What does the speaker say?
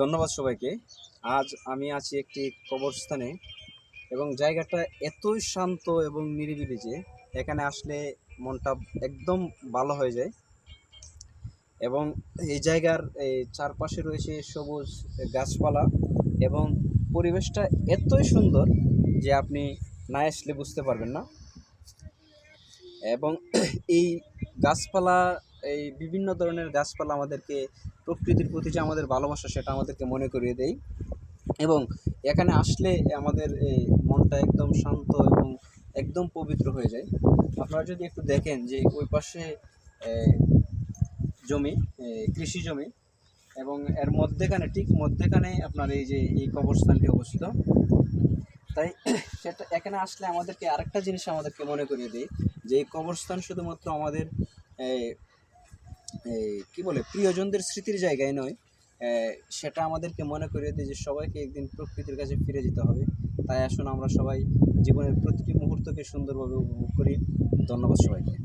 ধন্যবাদ সবাইকে। আজ আমি আছি একটি কবরস্থানে এবং জায়গাটা এতই শান্ত এবং নিরিবিলি যে এখানে আসলে মনটা একদম ভালো হয়ে যায়। এবং এই জায়গার এই চারপাশে রয়েছে সবুজ গাছপালা এবং পরিবেশটা এতই সুন্দর যে আপনি না আসলে বুঝতে পারবেন না। এবং এই গাছপালা এই বিভিন্ন ধরনের গাছপালা আমাদেরকে, প্রকৃতির প্রতি যে আমাদের ভালোবাসা সেটা আমাদেরকে মনে করিয়ে দেয়। এবং এখানে আসলে আমাদের এই মনটা একদম শান্ত এবং একদম পবিত্র হয়ে যায়। আপনারা যদি একটু দেখেন যে ওই পাশে জমি কৃষি জমি এবং এর মধ্যেখানে, ঠিক মধ্যেখানে আপনার এই যে, এই কবরস্থানটি অবস্থিত। তাই সেটা, এখানে আসলে আমাদেরকে আরেকটা জিনিস আমাদেরকে মনে করিয়ে দেয় যে, এই কবরস্থান শুধুমাত্র আমাদের কি বলে, প্রিয়জনদের স্মৃতির জায়গায় নয়। সেটা আমাদেরকে মনে করিয়ে দেয় যে সবাইকে একদিন প্রকৃতির কাছে ফিরে যেতে হবে। তাই আসুন আমরা সবাই জীবনের প্রতিটি মুহূর্তকে সুন্দরভাবে উপভোগ করি। ধন্যবাদ সবাইকে।